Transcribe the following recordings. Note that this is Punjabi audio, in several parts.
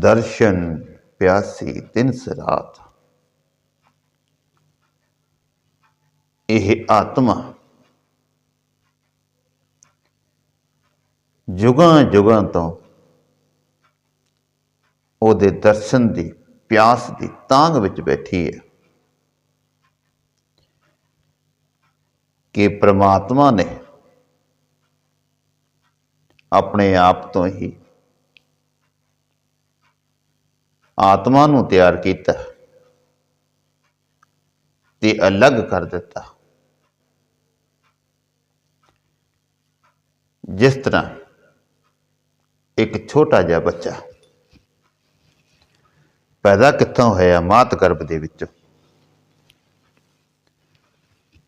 ਦਰਸ਼ਨ ਪਿਆਸੀ ਤਿਨਸ ਰਾਤ। ਇਹ ਆਤਮਾ ਜੁਗਾਂ ਜੁਗਾਂ ਤੋਂ ਉਹਦੇ ਦਰਸ਼ਨ ਦੀ ਪਿਆਸ ਦੀ ਤਾਂਗ ਵਿੱਚ ਬੈਠੀ ਹੈ ਕਿ ਪ੍ਰਮਾਤਮਾ ਨੇ ਆਪਣੇ ਆਪ ਤੋਂ ਹੀ ਆਤਮਾ ਨੂੰ ਤਿਆਰ ਕੀਤਾ ਤੇ ਅਲੱਗ ਕਰ ਦਿੱਤਾ। ਜਿਸ ਤਰ੍ਹਾਂ ਇੱਕ ਛੋਟਾ ਜਿਹਾ ਬੱਚਾ ਪੈਦਾ ਕਿੱਥੋਂ ਹੋਇਆ ਮਾਤ ਗਰਭ ਦੇ ਵਿੱਚ,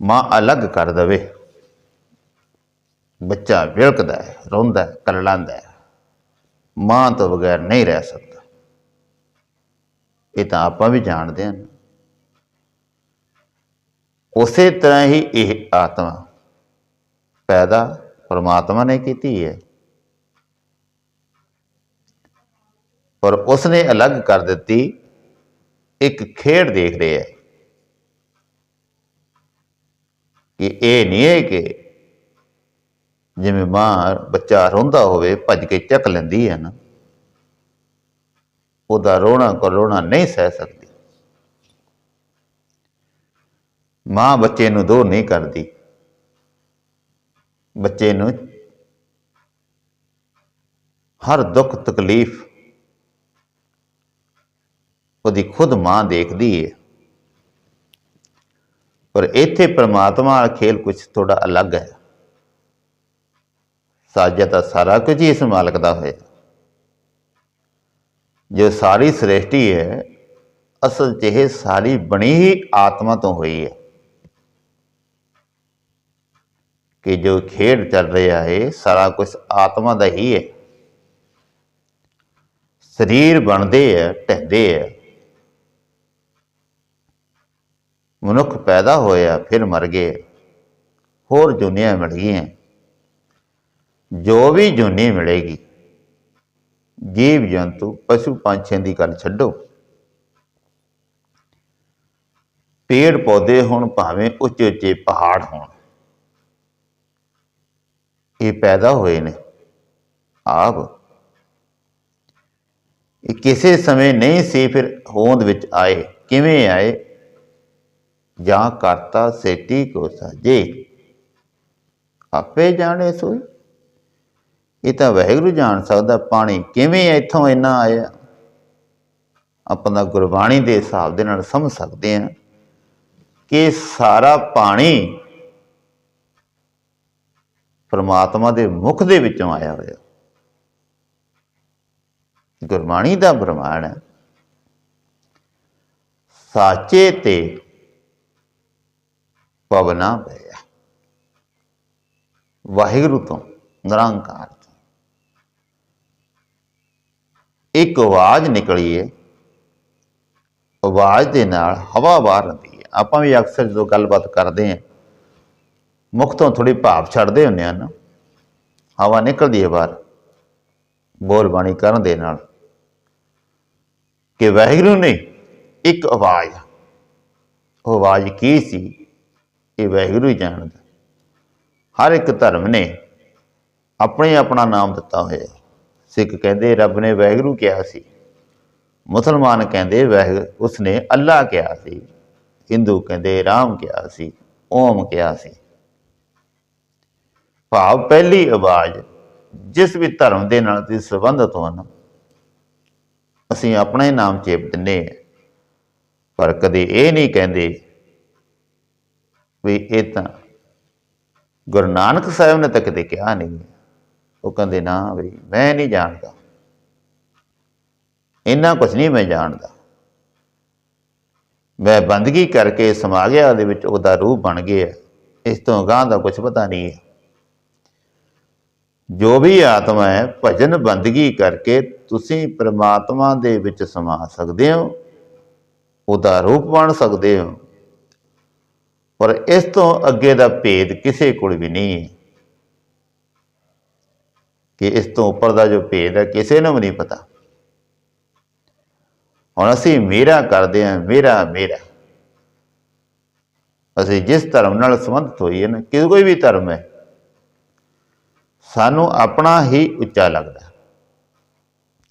ਮਾਂ ਅਲੱਗ ਕਰ ਦਵੇ। ਬੱਚਾ ਵਿਲਕਦਾ ਹੈ, ਰੋਂਦਾ ਹੈ ਕਰਲਾਂਦਾ ਹੈ। ਮਾਂ ਤੋਂ ਬਗੈਰ ਨਹੀਂ ਰਹਿ ਸਕਦਾ। ਇਹ ਤਾਂ ਆਪਾਂ ਵੀ ਜਾਣਦੇ ਹਾਂ। ਉਸੇ ਤਰ੍ਹਾਂ ਹੀ ਇਹ ਆਤਮਾ ਪੈਦਾ ਪਰਮਾਤਮਾ ਨੇ ਕੀਤੀ ਹੈ। ਪਰ ਉਸਨੇ ਅਲੱਗ ਕਰ ਦਿੱਤੀ, ਇੱਕ ਖੇਡ ਦੇਖ ਰਿਹਾ ਹੈ। ਕਿ ਇਹ ਨਹੀਂ ਹੈ ਕਿ ਜਿਵੇਂ ਮਾਂ, ਬੱਚਾ ਰੋਂਦਾ ਹੋਵੇ, ਭੱਜ ਕੇ ਚੱਕ ਲੈਂਦੀ ਹੈ ਨਾ। ਉਹਦਾ ਰੋਣਾ ਕੋ ਰੋਣਾ ਨਹੀਂ ਸਹਿ ਸਕਦੀ। ਮਾਂ ਬੱਚੇ ਨੂੰ ਦੋ ਨਹੀਂ ਕਰਦੀ। ਬੱਚੇ ਨੂੰ ਹਰ ਦੁੱਖ ਤਕਲੀਫ ਉਹਦੀ ਖੁਦ ਮਾਂ ਦੇਖਦੀ ਹੈ ਪਰ ਇੱਥੇ ਪ੍ਰਮਾਤਮਾ ਵਾਲਾ ਖੇਲ ਕੁਝ ਥੋੜਾ ਅਲੱਗ ਹੈ। ਸਾਜਾ ਤਾਂ ਸਾਰਾ ਕੁਝ ਹੀ ਇਸ ਮਾਲਕ ਦਾ ਹੋਇਆ। ਜੋ ਸਾਰੀ ਸ੍ਰਿਸ਼ਟੀ ਹੈ, ਅਸਲ 'ਚ ਇਹ ਸਾਰੀ ਬਣੀ ਹੀ ਆਤਮਾ ਤੋਂ ਹੋਈ ਹੈ। ਕਿ ਜੋ ਖੇਡ ਚੱਲ ਰਿਹਾ ਹੈ, ਸਾਰਾ ਕੁਝ ਆਤਮਾ ਦਾ ਹੀ ਹੈ। ਸਰੀਰ ਬਣਦੇ ਹੈ, ਢਹਿੰਦੇ ਹੈ। ਮਨੁੱਖ ਪੈਦਾ ਹੋਇਆ, ਫਿਰ ਮਰ ਗਏ ਹੋਰ ਦੁਨੀਆ ਮਿਲ ਗਈਆਂ। ਜੋ ਵੀ ਜੁਨੀ ਮਿਲੇਗੀ। ਜੀਵ ਜੰਤੂ ਪਸ਼ੂ ਪੰਛੀਆਂ ਦੀ ਗੱਲ ਛੱਡੋ। ਪੇੜ ਪੌਦੇ ਹੋਣ ਭਾਵੇਂ ਉੱਚੇ ਉੱਚੇ ਪਹਾੜ ਹੋਣ। ਇਹ ਪੈਦਾ ਹੋਏ ਨੇ। ਆਪ ਇਹ ਕਿਸੇ ਸਮੇਂ ਨਹੀਂ ਸੀ, ਫਿਰ ਹੋਂਦ ਵਿੱਚ ਆਏ। ਕਿਵੇਂ ਆਏ? ਜਾਂ ਕਰਤਾ ਸੇਟੀ ਕੋ ਸਾਜੇ ਆਪੇ ਜਾਣੇ ਸੋਈ। ਇਹ ਤਾਂ ਵਾਹਿਗੁਰੂ ਜਾਣ ਸਕਦਾ, ਪਾਣੀ ਕਿਵੇਂ ਇੱਥੋਂ ਇੰਨਾ ਆਇਆ ਆਪਾਂ ਦਾ ਗੁਰਬਾਣੀ ਦੇ ਹਿਸਾਬ ਦੇ ਨਾਲ ਸਮਝ ਸਕਦੇ ਹਾਂ ਕਿ ਸਾਰਾ ਪਾਣੀ ਪਰਮਾਤਮਾ ਦੇ ਮੁਖ ਦੇ ਵਿੱਚੋਂ ਆਇਆ ਹੋਇਆ। ਗੁਰਬਾਣੀ ਦਾ ਬ੍ਰਹਮਾਣ ਹੈ। ਸਾਚੇ ਤੇ ਪਵਨਾ ਪਿਆ ਵਾਹਿਗੁਰੂ ਤੋਂ ਨਿਰੰਕਾਰ ਤੋਂ ਇੱਕ ਆਵਾਜ਼ ਨਿਕਲੀ ਹੈ ਆਵਾਜ਼ ਦੇ ਨਾਲ ਹਵਾ ਬਾਹਰ ਆਉਂਦੀ ਹੈ। ਆਪਾਂ ਵੀ ਅਕਸਰ ਜਦੋਂ ਗੱਲਬਾਤ ਕਰਦੇ ਹਾਂ, ਮੁਖ ਤੋਂ ਥੋੜੀ ਭਾਵ ਛੱਡਦੇ ਹੁੰਦੇ ਆ ਨਾ ਹਵਾ ਨਿਕਲਦੀ ਹੈ ਬਾਹਰ ਬੋਲ ਬਾਣੀ ਕਰਨ ਦੇ ਨਾਲ। ਕਿ ਵਾਹਿਗੁਰੂ ਨੇ ਇੱਕ ਆਵਾਜ਼, ਉਹ ਆਵਾਜ਼ ਕੀ ਸੀ? ਇਹ ਵਾਹਿਗੁਰੂ ਹੀ ਜਾਣਦਾ। ਹਰ ਇੱਕ ਧਰਮ ਨੇ ਆਪਣੇ ਆਪਣਾ ਨਾਮ ਦਿੱਤਾ ਹੋਇਆ। ਸਿੱਖ ਕਹਿੰਦੇ, ਰੱਬ ਨੇ ਵਾਹਿਗੁਰੂ ਕਿਹਾ ਸੀ। ਮੁਸਲਮਾਨ ਕਹਿੰਦੇ ਵਾਹਿਗੁਰੂ ਉਸਨੇ ਅੱਲਾ ਕਿਹਾ ਸੀ, ਹਿੰਦੂ ਕਹਿੰਦੇ, ਰਾਮ ਕਿਹਾ ਸੀ, ਓਮ ਕਿਹਾ ਸੀ। ਭਾਵ ਪਹਿਲੀ ਆਵਾਜ਼, ਜਿਸ ਵੀ ਧਰਮ ਦੇ ਨਾਲ ਤੁਸੀਂ ਸੰਬੰਧਿਤ ਹੋ ਨਾ, ਅਸੀਂ ਆਪਣਾ ਹੀ ਨਾਮ ਚੇਪ ਦਿੰਨੇ ਪਰ ਕਦੇ ਇਹ ਨਹੀਂ ਕਹਿੰਦੇ ਵੀ ਇਹ ਤਾਂ ਗੁਰੂ ਨਾਨਕ ਸਾਹਿਬ ਨੇ ਤਾਂ ਕਦੇ ਕਿਹਾ ਨਹੀਂ ਉਹ ਕਹਿੰਦੇ, ਨਾ ਵੀ ਮੈਂ ਨਹੀਂ ਜਾਣਦਾ। ਇੰਨਾ ਕੁਝ ਨਹੀਂ ਮੈਂ ਜਾਣਦਾ। ਮੈਂ ਬੰਦਗੀ ਕਰਕੇ ਸਮਾ ਗਿਆ ਉਹਦੇ ਵਿੱਚ ਉਹਦਾ ਰੂਪ ਬਣ ਗਿਆ। ਇਸ ਤੋਂ ਗਾਂ ਦਾ ਕੁਝ ਪਤਾ ਨਹੀਂ ਹੈ। ਜੋ ਵੀ ਆਤਮਾ ਹੈ, ਭਜਨ ਬੰਦਗੀ ਕਰਕੇ ਤੁਸੀਂ ਪ੍ਰਮਾਤਮਾ ਦੇ ਵਿੱਚ ਸਮਾ ਸਕਦੇ ਹੋ, ਉਹਦਾ ਰੂਪ ਬਣ ਸਕਦੇ ਹੋ। ਪਰ ਇਸ ਤੋਂ ਅੱਗੇ ਦਾ ਭੇਦ ਕਿਸੇ ਕੋਲ ਵੀ ਨਹੀਂ ਹੈ। ਕਿ ਇਸ ਤੋਂ ਉੱਪਰ ਦਾ ਜੋ ਭੇਦ ਹੈ, ਕਿਸੇ ਨੂੰ ਵੀ ਨਹੀਂ ਪਤਾ। ਹੁਣ ਅਸੀਂ ਮੇਰਾ ਕਰਦੇ ਹਾਂ, ਮੇਰਾ ਮੇਰਾ। ਅਸੀਂ ਜਿਸ ਧਰਮ ਨਾਲ ਸੰਬੰਧਿਤ ਹੋਈਏ ਨਾ, ਕਿ ਕੋਈ ਵੀ ਧਰਮ ਹੈ, ਸਾਨੂੰ ਆਪਣਾ ਹੀ ਉੱਚਾ ਲੱਗਦਾ।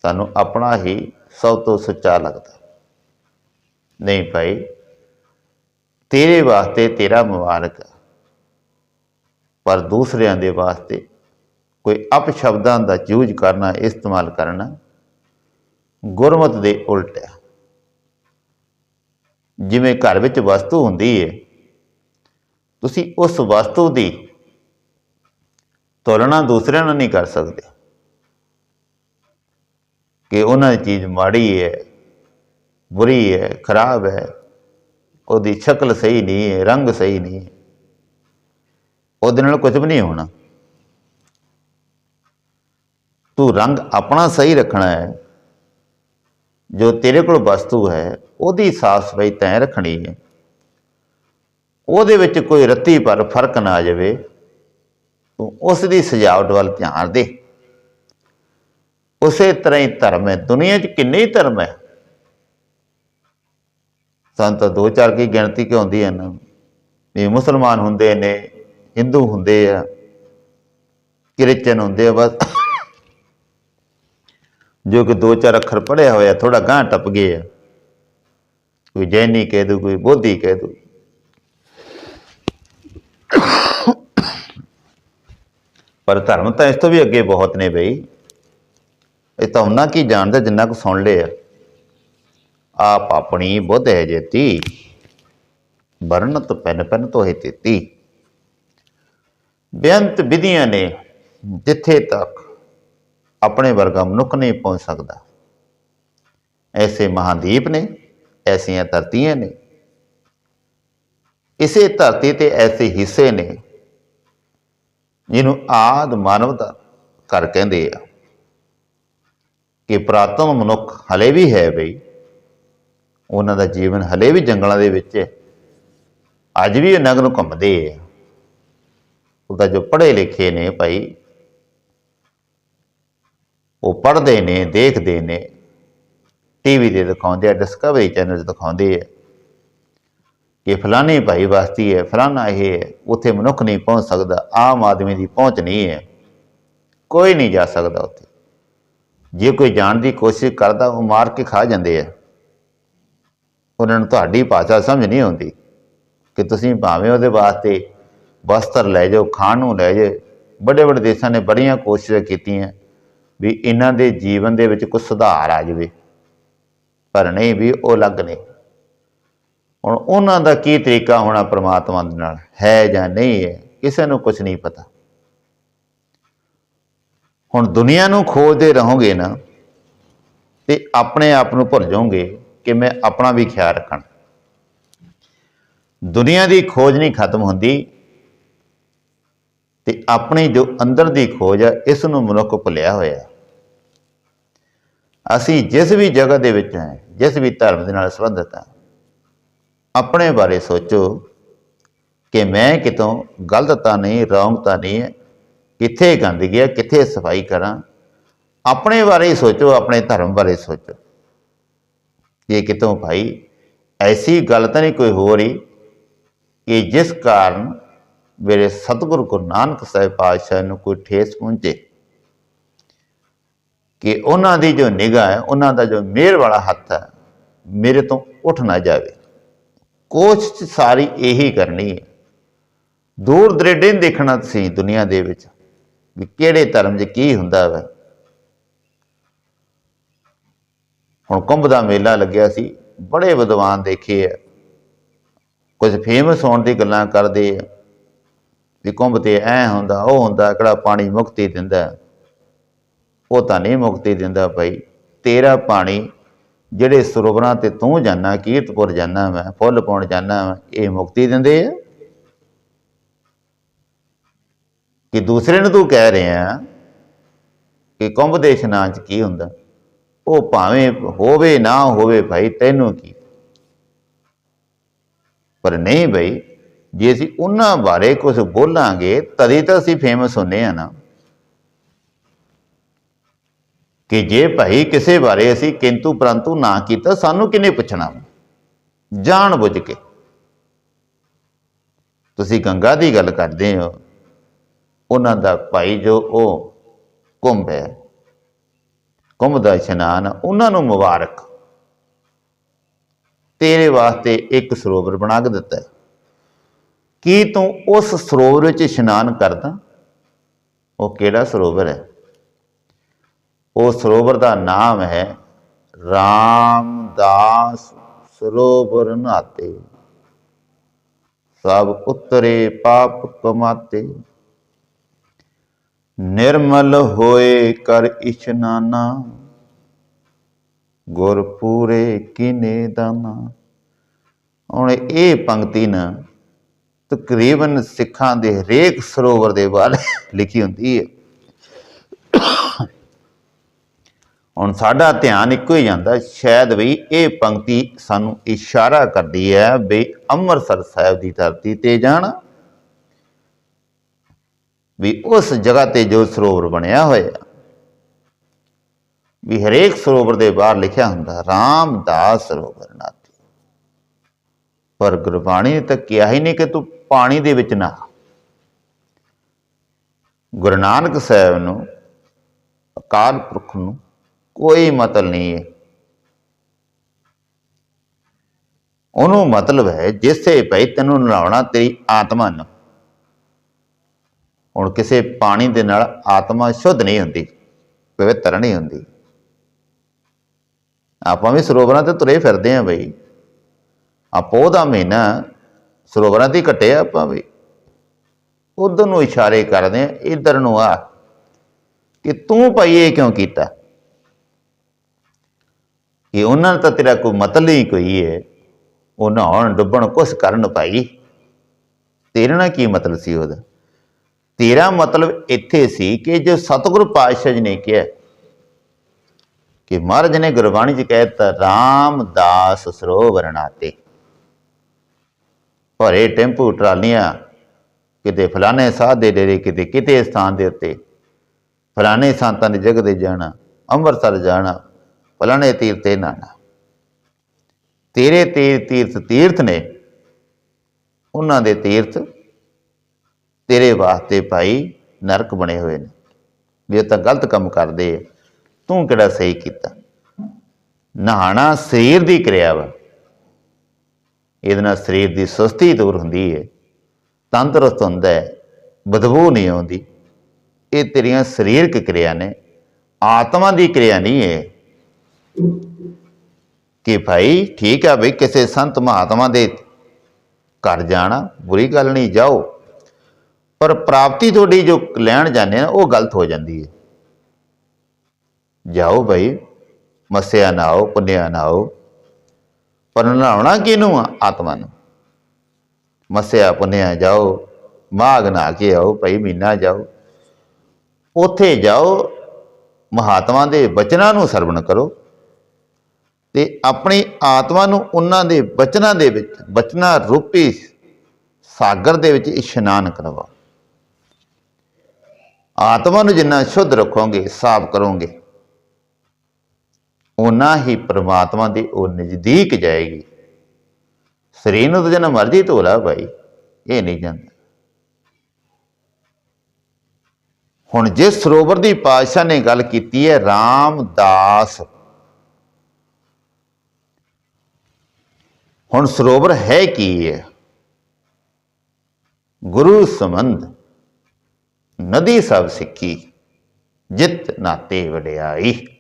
ਸਾਨੂੰ ਆਪਣਾ ਹੀ ਸਭ ਤੋਂ ਸੱਚਾ ਲੱਗਦਾ। ਨਹੀਂ ਭਾਈ, ਤੇਰੇ ਵਾਸਤੇ ਤੇਰਾ ਮੁਬਾਰਕ ਪਰ ਦੂਸਰਿਆਂ ਦੇ ਵਾਸਤੇ ਕੋਈ ਅਪਸ਼ਬਦਾਂ ਦਾ ਯੂਜ਼ ਕਰਨਾ, ਇਸਤੇਮਾਲ ਕਰਨਾ, ਗੁਰਮਤ ਦੇ ਉਲਟ ਹੈ। ਜਿਵੇਂ ਘਰ ਵਿੱਚ ਵਸਤੂ ਹੁੰਦੀ ਹੈ ਤੁਸੀਂ ਉਸ ਵਸਤੂ ਦੀ ਤੁਲਨਾ ਦੂਸਰਿਆਂ ਨਾਲ ਨਹੀਂ ਕਰ ਸਕਦੇ। ਕਿ ਉਹਨਾਂ ਦੀ ਚੀਜ਼ ਮਾੜੀ ਹੈ ਬੁਰੀ ਹੈ ਖਰਾਬ ਹੈ, ਉਹਦੀ ਸ਼ਕਲ ਸਹੀ ਨਹੀਂ ਹੈ ਰੰਗ ਸਹੀ ਨਹੀਂ ਹੈ ਉਹਦੇ ਨਾਲ ਕੁਝ ਵੀ ਨਹੀਂ ਹੋਣਾ। ਤੂੰ ਰੰਗ ਆਪਣਾ ਸਹੀ ਰੱਖਣਾ ਹੈ। ਜੋ ਤੇਰੇ ਕੋਲ ਵਸਤੂ ਹੈ, ਉਹਦੀ ਸਾਫ਼ ਸਫ਼ਾਈ ਤੈਂ ਰੱਖਣੀ ਹੈ। ਉਹਦੇ ਵਿੱਚ ਕੋਈ ਰੱਤੀ ਪਰ ਫ਼ਰਕ ਨਾ ਆ ਜਾਵੇ ਤੂੰ ਉਸ ਦੀ ਸਜਾਵਟ ਵੱਲ ਧਿਆਨ ਦੇ। ਉਸੇ ਤਰ੍ਹਾਂ ਹੀ ਧਰਮ ਹੈ। ਦੁਨੀਆ 'ਚ ਕਿੰਨੇ ਹੀ ਧਰਮ ਹੈ। ਸਾਨੂੰ ਤਾਂ ਦੋ ਚਾਰ ਕੀ ਗਿਣਤੀ ਕਿ ਹੁੰਦੀ ਹੈ ਨਾ? ਵੀ ਮੁਸਲਮਾਨ ਹੁੰਦੇ ਨੇ, ਹਿੰਦੂ ਹੁੰਦੇ ਆ ਕ੍ਰਿਸਚਨ ਹੁੰਦੇ ਆ, ਬਸ। ਜੋ ਕਿ ਦੋ ਚਾਰ ਅੱਖਰ ਪੜਿਆ ਹੋਇਆ ਥੋੜਾ ਗਾਂ ਟੱਪ ਗਏ ਆ। ਕੋਈ ਜੈਨੀ ਕਹਿ ਦੂ, ਕੋਈ ਬੋਧੀ ਕਹਿ ਦੂ। ਪਰ ਧਰਮ ਤਾਂ ਇਸ ਤੋਂ ਵੀ ਅੱਗੇ ਬਹੁਤ ਨੇ ਬਈ। ਇਹ ਤਾਂ ਉਹਨਾਂ ਕੀ ਜਾਣਦਾ ਜਿੰਨਾ ਕੁ ਸੁਣ ਲਿਆ ਆਪ ਆਪਣੀ ਬੁੱਧ ਹੈ ਜੇਤੀ, ਵਰਣਤ ਪੈਨ ਪੈਨ ਤੋਹਿ ਤੇਤੀ। ਬੇਅੰਤ ਵਿਧੀਆਂ ਨੇ ਜਿੱਥੇ ਤੱਕ ਆਪਣੇ ਵਰਗਾ ਮਨੁੱਖ ਨਹੀਂ ਪਹੁੰਚ ਸਕਦਾ। ਐਸੇ ਮਹਾਦੀਪ ਨੇ, ਐਸੀਆਂ ਧਰਤੀਆਂ ਨੇ। ਇਸੇ ਧਰਤੀ ਤੇ ਐਸੇ ਹਿੱਸੇ ਨੇ, ਜਿਹਨੂੰ ਆਦ ਮਾਨਵਤਾ ਕਰ ਕਹਿੰਦੇ ਆ। ਕਿ ਪ੍ਰਾਤਨ ਮਨੁੱਖ ਹਲੇ ਵੀ ਹੈ ਬਈ। ਉਹਨਾਂ ਦਾ ਜੀਵਨ ਹਲੇ ਵੀ ਜੰਗਲਾਂ ਦੇ ਵਿੱਚ ਹੈ। ਅੱਜ ਵੀ ਉਹ ਨਗਰ ਨੂੰ ਘੁੰਮਦੇ ਆ। ਉਹਦਾ ਜੋ ਪੜ੍ਹੇ ਲਿਖੇ ਨੇ ਭਾਈ ਉਹ ਪੜ੍ਹਦੇ ਨੇ, ਦੇਖਦੇ ਨੇ। ਟੀਵੀ ਤੇ ਦਿਖਾਉਂਦੇ ਆ ਡਿਸਕਵਰੀ ਚੈਨਲ 'ਤੇ ਦਿਖਾਉਂਦੇ ਆ ਕਿ ਫਲਾਣੇ ਭਾਈ ਵਾਸਤੀ ਹੈ, ਫਲਾਣਾ ਇਹ ਹੈ, ਉੱਥੇ ਮਨੁੱਖ ਨਹੀਂ ਪਹੁੰਚ ਸਕਦਾ, ਆਮ ਆਦਮੀ ਦੀ ਪਹੁੰਚ ਨਹੀਂ ਹੈ। ਕੋਈ ਨਹੀਂ ਜਾ ਸਕਦਾ ਉੱਥੇ। ਜੇ ਕੋਈ ਜਾਣ ਦੀ ਕੋਸ਼ਿਸ਼ ਕਰਦਾ, ਉਹ ਮਾਰ ਕੇ ਖਾ ਜਾਂਦੇ ਆ। ਉਹਨਾਂ ਨੂੰ ਤੁਹਾਡੀ ਭਾਸ਼ਾ ਸਮਝ ਨਹੀਂ ਆਉਂਦੀ ਕਿ ਤੁਸੀਂ ਭਾਵੇਂ ਉਹਦੇ ਵਾਸਤੇ ਵਸਤਰ ਲੈ ਜਾਓ, ਖਾਣ ਨੂੰ ਲੈ ਜਾਓ। ਵੱਡੇ ਵੱਡੇ ਦੇਸ਼ਾਂ ਨੇ ਬੜੀਆਂ ਕੋਸ਼ਿਸ਼ਾਂ ਕੀਤੀਆਂ। ਵੀ ਇਹਨਾਂ ਦੇ ਜੀਵਨ ਦੇ ਵਿੱਚ ਕੁਝ ਸੁਧਾਰ ਆ ਜਾਵੇ। ਪਰ ਨਹੀਂ ਵੀ ਉਹ ਅਲੱਗ ਨੇ। ਹੁਣ ਉਹਨਾਂ ਦਾ ਕੀ ਤਰੀਕਾ ਹੋਣਾ ਪ੍ਰਮਾਤਮਾ ਦੇ ਨਾਲ? ਹੈ ਜਾਂ ਨਹੀਂ ਹੈ? ਕਿਸੇ ਨੂੰ ਕੁਝ ਨਹੀਂ ਪਤਾ। ਹੁਣ ਦੁਨੀਆ ਨੂੰ ਖੋਜਦੇ ਰਹੋਗੇ ਨਾ, ਤੇ ਆਪਣੇ ਆਪ ਨੂੰ ਭੁੱਲ ਜਾਓਗੇ ਕਿ ਮੈਂ ਆਪਣਾ ਵੀ ਖਿਆਲ ਰੱਖਣਾ ਦੁਨੀਆ ਦੀ ਖੋਜ ਨਹੀਂ ਖਤਮ ਹੁੰਦੀ ਆਪਣੀ ਜੋ ਅੰਦਰ ਦੀ ਖੋਜ ਹੈ ਇਸ ਨੂੰ ਮਨੁੱਖ ਭੁੱਲਿਆ ਹੋਇਆ। ਅਸੀਂ ਜਿਸ ਵੀ ਜਗ੍ਹਾ ਦੇ ਵਿੱਚ ਹਾਂ, ਜਿਸ ਵੀ ਧਰਮ ਦੇ ਨਾਲ ਸੰਬੰਧਿਤ ਹਾਂ, ਆਪਣੇ ਬਾਰੇ ਸੋਚੋ ਕਿ ਮੈਂ ਕਿਤੋਂ ਗਲਤ ਤਾਂ ਨਹੀਂ ਰੌਂਗ ਤਾਂ ਨਹੀਂ ਹੈ, ਕਿੱਥੇ ਗੰਦਗੀ ਹੈ ਕਿੱਥੇ ਸਫ਼ਾਈ ਕਰਾਂ। ਆਪਣੇ ਬਾਰੇ ਸੋਚੋ, ਆਪਣੇ ਧਰਮ ਬਾਰੇ ਸੋਚੋ। ਇਹ ਕਿਤੋਂ ਭਾਈ, ਐਸੀ ਗੱਲ ਤਾਂ ਨਹੀਂ ਕੋਈ ਹੋ ਰਹੀ ਕਿ ਜਿਸ ਕਾਰਨ ਮੇਰੇ ਸਤਿਗੁਰੂ ਗੁਰੂ ਨਾਨਕ ਸਾਹਿਬ ਪਾਤਸ਼ਾਹ ਨੂੰ ਕੋਈ ਠੇਸ ਪਹੁੰਚੇ ਕਿ ਉਹਨਾਂ ਦੀ ਜੋ ਨਿਗਾਹ ਹੈ, ਉਹਨਾਂ ਦਾ ਜੋ ਮਿਹਰ ਵਾਲਾ ਹੱਥ ਹੈ, ਮੇਰੇ ਤੋਂ ਉੱਠ ਨਾ ਜਾਵੇ। ਕੋਸ਼ਿਸ਼ ਸਾਰੀ ਇਹੀ ਕਰਨੀ ਹੈ। ਦੂਰ ਦਰੇਡੇ ਦੇਖਣਾ ਤੁਸੀਂ ਦੁਨੀਆ ਦੇ ਵਿੱਚ ਵੀ ਕਿਹੜੇ ਧਰਮ 'ਚ ਕੀ ਹੁੰਦਾ ਵਾ। ਹੁਣ ਕੁੰਭ ਦਾ ਮੇਲਾ ਲੱਗਿਆ ਸੀ, ਬੜੇ ਵਿਦਵਾਨ ਦੇਖੇ ਆ। ਕੁਝ ਫੇਮਸ ਹੋਣ ਦੀ ਗੱਲਾਂ ਕਰਦੇ ਆ। ਵੀ ਕੁੰਭ ਤੇ ਐ ਹੁੰਦਾ, ਉਹ ਹੁੰਦਾ, ਕਿਹੜਾ ਪਾਣੀ ਮੁਕਤੀ ਦਿੰਦਾ। ਉਹ ਤਾਂ ਨਹੀਂ ਮੁਕਤੀ ਦਿੰਦਾ ਭਾਈ, ਤੇਰਾ ਪਾਣੀ ਜਿਹੜੇ ਸਰੋਵਰਾਂ ਤੇ ਤੂੰ ਜਾਣਾ ਕੀਰਤਪੁਰ ਜਾਣਾ ਮੈਂ, ਫੁੱਲ ਪਾਉਣ ਜਾਣਾ ਮੈਂ, ਇਹ ਮੁਕਤੀ ਦਿੰਦੇ ਆ? ਕਿ ਦੂਸਰੇ ਨੂੰ ਤੂੰ ਕਹਿ ਰਿਹਾ ਕਿ ਕੁੰਭ ਦੇ ਇਸ਼ਨਾਨ ਚ ਕੀ ਹੁੰਦਾ? ਉਹ ਭਾਵੇਂ ਹੋਵੇ ਨਾ ਹੋਵੇ ਭਾਈ, ਤੈਨੂੰ ਕੀ? ਪਰ ਨਹੀਂ ਭਾਈ ਜੇ ਅਸੀਂ ਉਹਨਾਂ ਬਾਰੇ ਕੁਝ ਬੋਲਾਂਗੇ, ਤਦੇ ਤਾਂ ਅਸੀਂ ਫੇਮਸ ਹੁੰਨੇ ਆ ਨਾ। ਕਿ ਜੇ ਭਾਈ ਕਿਸੇ ਬਾਰੇ ਅਸੀਂ ਕਿੰਤੂ ਪਰੰਤੂ ਨਾ ਕੀਤਾ, ਸਾਨੂੰ ਕਿਨੇ ਪੁੱਛਣਾ? ਜਾਣ ਬੁੱਝ ਕੇ। ਤੁਸੀਂ ਗੰਗਾ ਦੀ ਗੱਲ ਕਰਦੇ ਹੋ। ਉਹਨਾਂ ਦਾ ਭਾਈ ਜੋ ਉਹ ਕੁੰਭ ਹੈ, ਕੁੰਭ ਦਾ ਇਸ਼ਨਾਨ, ਉਹਨਾਂ ਨੂੰ ਮੁਬਾਰਕ। ਤੇਰੇ ਵਾਸਤੇ ਇੱਕ ਸਰੋਵਰ ਬਣਾ ਕੇ ਦਿੱਤਾ ਹੈ। ਕੀ ਤੂੰ ਉਸ ਸਰੋਵਰ ਵਿੱਚ ਇਸ਼ਨਾਨ ਕਰਦਾ? ਉਹ ਕਿਹੜਾ ਸਰੋਵਰ ਹੈ? ਉਹ ਸਰੋਵਰ ਦਾ ਨਾਮ ਹੈ ਰਾਮਦਾਸ ਸਰੋਵਰ ਨਾਤੇ। ਸਭ ਉਤਰੇ ਪਾਪ ਕਮਾਤੇ। ਨਿਰਮਲ ਹੋਏ ਕਰ ਇਸ਼ਨਾਨਾ। ਗੁਰ ਪੂਰੇ ਕਿਨੇ ਦਾਨਾ। ਹੁਣ ਇਹ ਪੰਕਤੀ ਨਾ ਤਕਰੀਬਨ ਸਿੱਖਾਂ ਦੇ ਹਰੇਕ ਸਰੋਵਰ ਦੇ ਬਾਰੇ ਲਿਖੀ ਹੁੰਦੀ ਹੈ। ਹੁਣ ਸਾਡਾ ਧਿਆਨ ਇੱਕੋ ਹੀ ਜਾਂਦਾ, ਸ਼ਾਇਦ ਵੀ ਇਹ ਪੰਕਤੀ ਸਾਨੂੰ ਇਸ਼ਾਰਾ ਕਰਦੀ ਹੈ ਵੀ ਅੰਮ੍ਰਿਤਸਰ ਸਾਹਿਬ ਦੀ ਧਰਤੀ ਤੇ ਜਾਣਾ, ਵੀ ਉਸ ਜਗ੍ਹਾ ਤੇ ਜੋ ਸਰੋਵਰ ਬਣਿਆ ਹੋਇਆ, ਵੀ ਹਰੇਕ ਸਰੋਵਰ ਦੇ ਬਾਹਰ ਲਿਖਿਆ ਹੁੰਦਾ, ਰਾਮਦਾਸ ਸਰੋਵਰ ਨਾਤੀ ਪਰ ਗੁਰਬਾਣੀ ਨੇ ਤਾਂ ਕਿਹਾ ਹੀ ਨਹੀਂ ਕਿ ਤੂੰ ਪਾਣੀ ਦੇ ਵਿੱਚ ਨਾ ਗੁਰੂ ਨਾਨਕ ਸਾਹਿਬ ਨੂੰ, ਅਕਾਲ ਪੁਰਖ ਨੂੰ ਕੋਈ ਮਤਲਬ ਨਹੀਂ ਹੈ। ਉਹਨੂੰ ਮਤਲਬ ਹੈ ਜਿਸੇ ਭਈ ਤੈਨੂੰ ਨਲਾਉਣਾ ਤੇਰੀ ਆਤਮਾ ਨੂੰ। ਹੁਣ ਕਿਸੇ ਪਾਣੀ ਦੇ ਨਾਲ ਆਤਮਾ ਸ਼ੁੱਧ ਨਹੀਂ ਹੁੰਦੀ, ਪਵਿੱਤਰ ਨਹੀਂ ਹੁੰਦੀ। ਆਪਾਂ ਵੀ ਸਰੋਵਰਾਂ ਤੇ ਤੁਰੇ ਫਿਰਦੇ ਆਂ ਬਈ ਆਪੋ ਦਾ ਮਹੀਨਾ ਸਰੋਵਰਾਂ ਤੇ ਘਟੇ ਆਪਾਂ ਵੀ। ਉਧਰ ਨੂੰ ਇਸ਼ਾਰੇ ਕਰਦੇ ਆ, ਇਧਰ ਨੂੰ ਆ। ਕਿ ਤੂੰ ਭਾਈ ਇਹ ਕਿਉਂ ਕੀਤਾ? ਕਿ ਉਹਨਾਂ ਨੇ ਤਾਂ ਤੇਰਾ ਕੋਈ ਮਤਲਬ ਹੀ ਕੋਈ ਹੈ ਉਹ ਨਹਾਉਣ ਡੁੱਬਣ ਕੁਛ ਕਰਨ ਭਾਈ। ਤੇਰੇ ਨਾਲ ਕੀ ਮਤਲਬ ਸੀ ਉਹਦਾ? ਤੇਰਾ ਮਤਲਬ ਇੱਥੇ ਸੀ ਕਿ ਜੋ ਸਤਿਗੁਰੂ ਪਾਤਸ਼ਾਹ ਜੀ ਨੇ ਕਿਹਾ ਕਿ ਮਹਾਰਾਜ ਨੇ ਗੁਰਬਾਣੀ 'ਚ ਕਹਿ ਦਿੱਤਾ, ਰਾਮਦਾਸ ਸਰੋਵਰ ਨਾਤੇ। ਭਰੇ ਟੈਂਪੂ, ਟਰਾਲੀਆਂ, ਕਿਤੇ ਫਲਾਣੇ ਸਾਧ ਦੇ ਡੇਰੇ, ਕਿਤੇ ਕਿਤੇ ਸਥਾਨ ਦੇ ਉੱਤੇ। ਫਲਾਣੇ ਸੰਤਾਂ ਦੀ ਜਗ੍ਹਾ ਤੇ ਜਾਣਾ, ਅੰਮ੍ਰਿਤਸਰ ਜਾਣਾ, ਫਲਾਣੇ ਤੀਰਥ ਤੇ ਨਾਣਾ ਤੇਰੇ ਤੀਰ ਤੀਰਥ ਤੀਰਥ ਨੇ। ਉਹਨਾਂ ਦੇ ਤੀਰਥ ਤੇਰੇ ਵਾਸਤੇ ਭਾਈ ਨਰਕ ਬਣੇ ਹੋਏ ਨੇ। ਵੀ ਉਹ ਤਾਂ ਗਲਤ ਕੰਮ ਕਰਦੇ ਆ। ਤੂੰ ਕਿਹੜਾ ਸਹੀ ਕੀਤਾ? ਨਹਾਣਾ ਸਰੀਰ ਦੀ ਕਿਰਿਆ ਵਾ। ਇਹਦੇ ਨਾਲ ਸਰੀਰ ਦੀ ਸੁਸਤੀ ਦੂਰ ਹੁੰਦੀ ਹੈ ਤੰਦਰੁਸਤ ਹੁੰਦਾ ਹੈ ਬਦਬੂ ਨਹੀਂ ਆਉਂਦੀ। ਇਹ ਤੇਰੀਆਂ ਸਰੀਰਕ ਕਿਰਿਆ ਨੇ, ਆਤਮਾ ਦੀ ਕਿਰਿਆ ਨਹੀਂ ਹੈ ਕਿ ਭਾਈ ਠੀਕ ਆ ਬਈ, ਕਿਸੇ ਸੰਤ ਮਹਾਤਮਾ ਦੇ ਘਰ ਜਾਣਾ, ਬੁਰੀ ਗੱਲ ਨਹੀਂ, ਜਾਓ। ਪਰ ਪ੍ਰਾਪਤੀ ਤੁਹਾਡੀ ਜੋ ਲੈਣ ਜਾਂਦੇ ਆ ਉਹ ਗਲਤ ਹੋ ਜਾਂਦੀ ਹੈ ਜਾਓ ਭਾਈ, ਮਸਿਆ ਨਾ ਆਓ ਪੁੰਨਿਆ ਨਾ ਆਓ ਪਰ ਨਹਾਉਣਾ ਕਿਹਨੂੰ ਆ? ਆਤਮਾ ਨੂੰ। ਮਸਿਆ ਪੁੰਨਿਆ ਜਾਓ, ਮਾਘ ਨਾ ਕੇ ਆਓ ਭਾਈ ਮਹੀਨਾ ਜਾਓ। ਉੱਥੇ ਜਾਓ, ਮਹਾਤਮਾ ਦੇ ਬਚਨਾਂ ਨੂੰ ਸਰਵਣ ਕਰੋ। ਤੇ ਆਪਣੀ ਆਤਮਾ ਨੂੰ ਉਹਨਾਂ ਦੇ ਬਚਨਾਂ ਦੇ ਵਿੱਚ, ਬਚਨਾਂ ਰੂਪੀ ਸਾਗਰ ਦੇ ਵਿੱਚ ਇਸ਼ਨਾਨ ਕਰਵਾਓ। ਆਤਮਾ ਨੂੰ ਜਿੰਨਾ ਸ਼ੁੱਧ ਰੱਖੋਗੇ, ਸਾਫ਼ ਕਰੋਗੇ ਉਹਨਾਂ ਹੀ ਪ੍ਰਮਾਤਮਾ ਦੇ ਉਹ ਨਜ਼ਦੀਕ ਜਾਏਗੀ। ਸਰੀਰ ਨੂੰ ਤਾਂ ਜਿੰਨਾ ਮਰਜ਼ੀ ਧੋ ਲਾ ਭਾਈ, ਇਹ ਨਹੀਂ ਜਾਂਦਾ। ਹੁਣ ਜਿਸ ਸਰੋਵਰ ਦੀ ਪਾਤਸ਼ਾਹ ਨੇ ਗੱਲ ਕੀਤੀ ਹੈ, ਰਾਮਦਾਸ। ਹੁਣ ਸਰੋਵਰ ਹੈ ਕੀ ਹੈ? ਗੁਰੂ ਸੰਬੰਧ, ਨਦੀ ਸਭ ਸਿੱਖੀ, ਜਿਤ ਨਾਤੇ ਵਡਿਆਈ।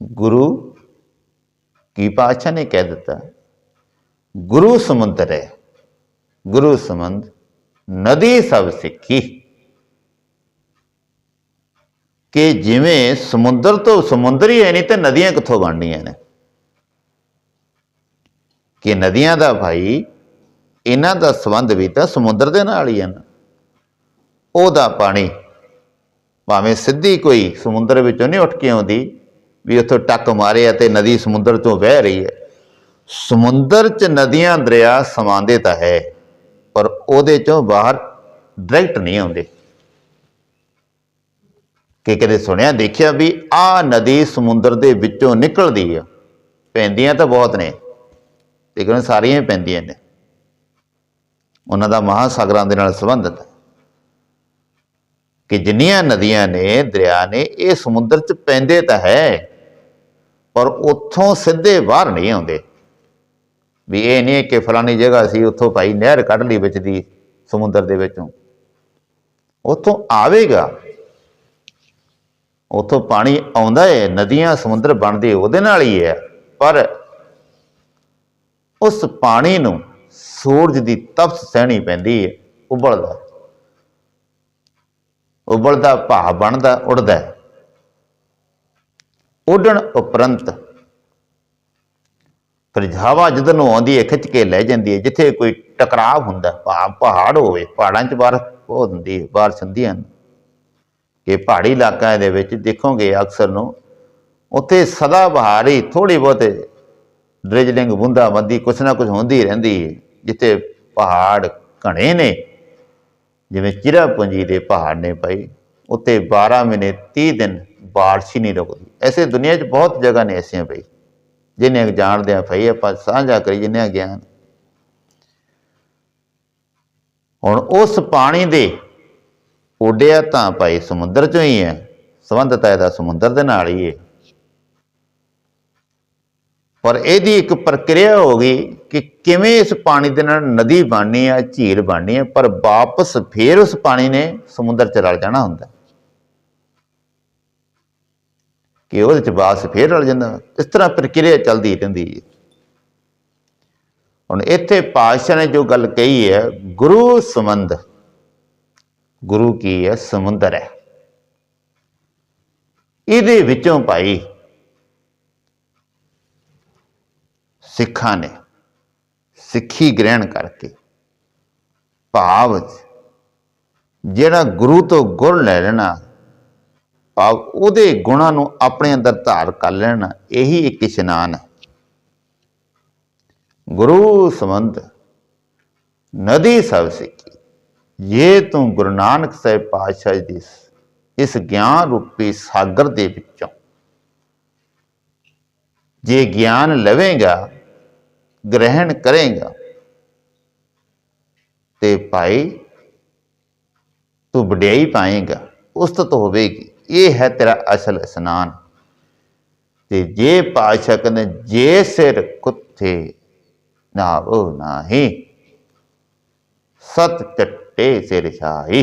ਗੁਰੂ ਕੀ ਪਾਤਸ਼ਾਹ ਨੇ ਕਹਿ ਦਿੱਤਾ ਗੁਰੂ ਸਮੁੰਦਰ ਹੈ ਗੁਰੂ ਸੰਬੰਧ ਨਦੀ ਸਭ ਸਿੱਖੀ ਕਿ ਜਿਵੇਂ ਸਮੁੰਦਰ ਤੋਂ ਸਮੁੰਦਰ ਹੀ ਹੈ ਨਹੀਂ ਤੇ ਨਦੀਆਂ ਕਿੱਥੋਂ ਬਣਨੀਆਂ ਨੇ ਕਿ ਨਦੀਆਂ ਦਾ ਭਾਈ ਇਹਨਾਂ ਦਾ ਸੰਬੰਧ ਵੀ ਤਾਂ ਸਮੁੰਦਰ ਦੇ ਨਾਲ ਹੀ ਹੈ ਨਾ ਉਹਦਾ ਪਾਣੀ ਭਾਵੇਂ ਸਿੱਧੀ ਕੋਈ ਸਮੁੰਦਰ ਵਿੱਚੋਂ ਨਹੀਂ ਉੱਠ ਕੇ ਆਉਂਦੀ ਵੀ ਉੱਥੋਂ ਟੱਕ ਮਾਰੇ ਅਤੇ ਨਦੀ ਸਮੁੰਦਰ ਤੋਂ ਵਹਿ ਰਹੀ ਹੈ। ਸਮੁੰਦਰ 'ਚ ਨਦੀਆਂ ਦਰਿਆ ਸਮਾਉਂਦੇ ਤਾਂ ਹੈ, ਪਰ ਉਹਦੇ ਚੋਂ ਬਾਹਰ ਡਾਇਰੈਕਟ ਨਹੀਂ ਆਉਂਦੇ। ਕਿ ਕਦੇ ਸੁਣਿਆ, ਦੇਖਿਆ ਵੀ ਆ ਨਦੀ ਸਮੁੰਦਰ ਦੇ ਵਿੱਚੋਂ ਨਿਕਲਦੀ ਆ। ਪੈਂਦੀਆਂ ਤਾਂ ਬਹੁਤ ਨੇ, ਲੇਕਿਨ ਸਾਰੀਆਂ ਪੈਂਦੀਆਂ ਨੇ। ਉਹਨਾਂ ਦਾ ਮਹਾਸਾਗਰਾਂ ਦੇ ਨਾਲ ਸੰਬੰਧਿਤ ਕਿ ਜਿੰਨੀਆਂ ਨਦੀਆਂ ਨੇ, ਦਰਿਆ ਨੇ, ਇਹ ਸਮੁੰਦਰ 'ਚ ਪੈਂਦੇ ਤਾਂ ਹੈ। ਪਰ ਉੱਥੋਂ ਸਿੱਧੇ ਬਾਹਰ ਨਹੀਂ ਆਉਂਦੇ। ਵੀ ਇਹ ਨਹੀਂ ਕਿ ਫਲਾਨੀ ਜਗ੍ਹਾ ਸੀ, ਉੱਥੋਂ ਭਾਈ ਨਹਿਰ ਕੱਢ ਲਈ ਵਿੱਚ ਦੀ, ਸਮੁੰਦਰ ਦੇ ਵਿੱਚੋਂ। ਉੱਥੋਂ ਆਵੇਗਾ। ਉੱਥੋਂ ਪਾਣੀ ਆਉਂਦਾ ਹੈ ਨਦੀਆਂ, ਸਮੁੰਦਰ ਬਣਦੇ ਉਹਦੇ ਨਾਲ ਹੀ ਹੈ। ਪਰ ਉਸ ਪਾਣੀ ਨੂੰ ਸੂਰਜ ਦੀ ਤਪਸ਼ ਸਹਿਣੀ ਪੈਂਦੀ ਹੈ ਉਬਲਦਾ। ਉਬਲਦਾ ਭਾਵ ਬਣਦਾ ਉੱਡਦਾ ਉੱਡਣ ਉਪਰੰਤ ਫਿਰ ਹਵਾ ਜਦੋਂ ਨੂੰ ਆਉਂਦੀ ਹੈ ਖਿੱਚ ਕੇ ਲੈ ਜਾਂਦੀ ਹੈ ਜਿੱਥੇ ਕੋਈ ਟਕਰਾਵ ਹੁੰਦਾ, ਭਾਵ ਪਹਾੜ ਹੋਵੇ, ਪਹਾੜਾਂ 'ਚ ਬਾਰਿਸ਼ ਬਹੁਤ ਹੁੰਦੀ ਹੈ ਬਾਰਿਸ਼ ਹੁੰਦੀਆਂ ਹਨ ਕਿ ਪਹਾੜੀ ਇਲਾਕਿਆਂ ਦੇ ਵਿੱਚ ਦੇਖੋਗੇ ਅਕਸਰ ਨੂੰ, ਉੱਥੇ ਸਦਾ ਬਹਾਰ ਹੀ ਥੋੜੀ ਬਹੁਤ ਡ੍ਰਿਜਲਿੰਗ ਬੁੰਦਾ ਬੰਦੀ ਕੁਛ ਨਾ ਕੁਛ ਹੁੰਦੀ ਰਹਿੰਦੀ ਹੈ ਜਿੱਥੇ ਪਹਾੜ ਘਣੇ ਨੇ। ਜਿਵੇਂ ਚਿਰਾ ਚਿਰਾਪੁੰਜੀ ਦੇ ਪਹਾੜ ਨੇ ਭਾਈ ਉੱਤੇ 12 ਮਹੀਨੇ 30 ਦਿਨ ਬਾਰਿਸ਼ ਹੀ ਨਹੀਂ ਰੁਕਦੀ। ਐਸੇ ਦੁਨੀਆ 'ਚ ਬਹੁਤ ਜਗ੍ਹਾ ਨੇ ਐਸੀਆਂ ਭਾਈ ਜਿਹਨੇ ਜਾਣਦੇ ਆ ਭਾਈ ਆਪਾਂ ਸਾਂਝਾ ਕਰੀ ਜਿੰਨੇ ਗਿਆਨ। ਹੁਣ ਉਸ ਪਾਣੀ ਦੇ ਉੱਡਿਆ ਤਾਂ ਭਾਈ ਸਮੁੰਦਰ ਚੋਂ ਹੀ ਹੈ, ਸੰਬੰਧਤ ਹੈ ਇਹਦਾ ਸਮੁੰਦਰ ਦੇ ਨਾਲ ਹੀ ਹੈ। ਪਰ ਇਹਦੀ ਇੱਕ ਪ੍ਰਕਿਰਿਆ ਹੋ ਗਈ ਕਿ ਕਿਵੇਂ ਇਸ ਪਾਣੀ ਦੇ ਨਾਲ ਨਦੀ ਬਣਨੀ ਆ, ਝੀਲ ਬਣਨੀ ਆ, ਪਰ ਵਾਪਸ ਫੇਰ ਉਸ ਪਾਣੀ ਨੇ ਸਮੁੰਦਰ ਚ ਰਲ ਜਾਣਾ ਹੁੰਦਾ। ਕਿ ਉਹਦੇ ਚ ਵਾਪਸ ਫੇਰ ਰਲ ਜਾਂਦਾ। ਇਸ ਤਰ੍ਹਾਂ ਪ੍ਰਕਿਰਿਆ ਚੱਲਦੀ ਰਹਿੰਦੀ ਹੈ। ਹੁਣ ਇੱਥੇ ਪਾਤਸ਼ਾਹ ਨੇ ਜੋ ਗੱਲ ਕਹੀ ਹੈ, ਗੁਰੂ ਸੰਬੰਧ। ਗੁਰੂ ਕੀ ਹੈ? ਸਮੁੰਦਰ ਹੈ। ਇਹਦੇ ਵਿੱਚੋਂ ਭਾਈ ਸਿੱਖਾਂ ਨੇ ਸਿੱਖੀ ਗ੍ਰਹਿਣ ਕਰਕੇ ਭਾਵ ਜਿਹੜਾ ਗੁਰੂ ਤੋਂ ਗੁਰ ਲੈ ਲੈਣਾ ਭਾਵ ਉਹਦੇ ਗੁਣਾਂ ਨੂੰ ਆਪਣੇ ਅੰਦਰ ਧਾਰ ਕਰ ਲੈਣਾ, ਇਹੀ ਇੱਕ ਇਸ਼ਨਾਨ ਹੈ। ਗੁਰੂ ਸੰਬੰਧ, ਨਦੀ ਸਭ ਸਿੱਖੀ। ਇਹ ਤੂੰ ਗੁਰੂ ਨਾਨਕ ਸਾਹਿਬ ਪਾਤਸ਼ਾਹ ਜੀ ਦੀ ਇਸ ਗਿਆਨ ਰੂਪੀ ਸਾਗਰ ਦੇ ਵਿੱਚੋਂ, ਜੇ ਗਿਆਨ ਲਵੇਂਗਾ, ਗ੍ਰਹਿਣ ਕਰੇਗਾ, ਤੇ ਭਾਈ ਤੂੰ ਵਡਿਆਈ ਪਾਏਗਾ, ਉਸਤਤ ਹੋਵੇਗੀ। ਇਹ ਹੈ ਤੇਰਾ ਅਸਲ ਇਸਨਾਨ। ਤੇ ਜੇ ਪਾਸ਼ਾ ਕਹਿੰਦੇ ਜੇ ਸਿਰ ਕੁੱਥੇ ਨਾ ਨਾਹੀ। ਸਤ ਚੱਟੇ ਸਿਰ ਛਾਈ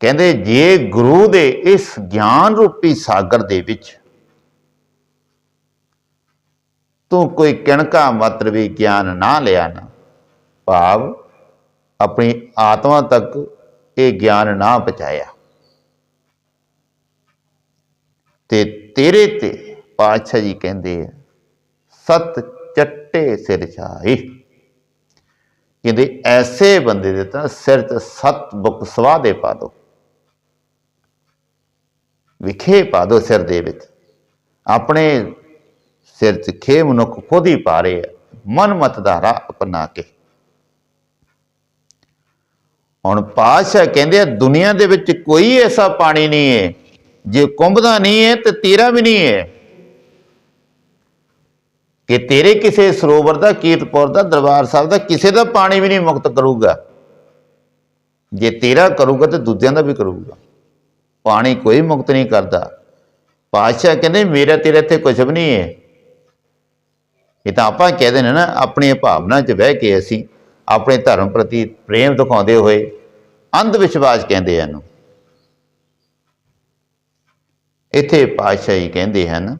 ਕਹਿੰਦੇ, ਜੇ ਗੁਰੂ ਦੇ ਇਸ ਗਿਆਨ ਰੂਪੀ ਸਾਗਰ ਦੇ ਵਿੱਚ ਤੂੰ ਕੋਈ ਕਿਣਕਾ ਮਾਤਰ ਵੀ ਗਿਆਨ ਨਾ ਲਿਆ ਨਾ, ਭਾਵ ਆਪਣੀ ਆਤਮਾ ਤੱਕ ਇਹ ਗਿਆਨ ਨਾ ਪਹੁੰਚਾਇਆ ਤੇ ਤੇਰੇ ਤੇ ਪਾਤਸ਼ਾਹ ਜੀ ਕਹਿੰਦੇ ਆ, ਸਤ ਚੱਟੇ ਸਿਰ ਛਾਈ ਕਹਿੰਦੇ, ਐਸੇ ਬੰਦੇ ਦੇ ਤਾਂ ਸਿਰ ਤੇ ਸਤ ਬੁੱਕ ਸਵਾ ਦੇ ਪਾ ਦੋ। ਵਿਖੇ ਪਾ ਦੋ ਸਿਰ ਦੇ ਵਿੱਚ। ਆਪਣੇ ਸਿਰ 'ਚ ਖੇ ਮਨੁੱਖ ਖੁਦ ਹੀ ਪਾ ਰਹੇ ਆ ਮਨ ਮਤ ਦਾ ਰਾਹ ਅਪਣਾ ਕੇ। ਹੁਣ ਪਾਤਸ਼ਾਹ ਕਹਿੰਦੇ ਆ, ਦੁਨੀਆ ਦੇ ਵਿੱਚ ਕੋਈ ਐਸਾ ਪਾਣੀ ਨਹੀਂ ਹੈ। ਜੇ ਕੁੰਭਦਾ ਨਹੀਂ ਹੈ ਤੇ ਤੇਰਾ ਵੀ ਨਹੀਂ ਹੈ। ਕਿ ਤੇਰੇ ਕਿਸੇ ਸਰੋਵਰ ਦਾ, ਕੀਰਤਪੁਰ ਦਾ, ਦਰਬਾਰ ਸਾਹਿਬ ਦਾ ਕਿਸੇ ਦਾ ਪਾਣੀ ਵੀ ਨਹੀਂ ਮੁਕਤ ਕਰੂਗਾ। ਜੇ ਤੇਰਾ ਕਰੂਗਾ ਤੇ ਦੂਜਿਆਂ ਦਾ ਵੀ ਕਰੂਗਾ। ਪਾਣੀ ਕੋਈ ਮੁਕਤ ਨਹੀਂ ਕਰਦਾ। ਪਾਤਸ਼ਾਹ ਕਹਿੰਦੇ, ਮੇਰਾ ਤੇਰੇ ਇੱਥੇ ਕੁਝ ਵੀ ਨਹੀਂ ਹੈ। ਇਹ ਤਾਂ ਆਪਾਂ ਕਹਿ ਦਿੰਦੇ ਨਾ ਆਪਣੀ ਭਾਵਨਾ 'ਚ ਬਹਿ ਕੇ ਅਸੀਂ ਆਪਣੇ ਧਰਮ ਪ੍ਰਤੀ ਪ੍ਰੇਮ ਦਿਖਾਉਂਦੇ ਹੋਏ ਅੰਧ ਵਿਸ਼ਵਾਸ ਕਹਿੰਦੇ ਹਨ। ਇੱਥੇ ਪਾਤਸ਼ਾਹੀ ਕਹਿੰਦੇ ਹਨ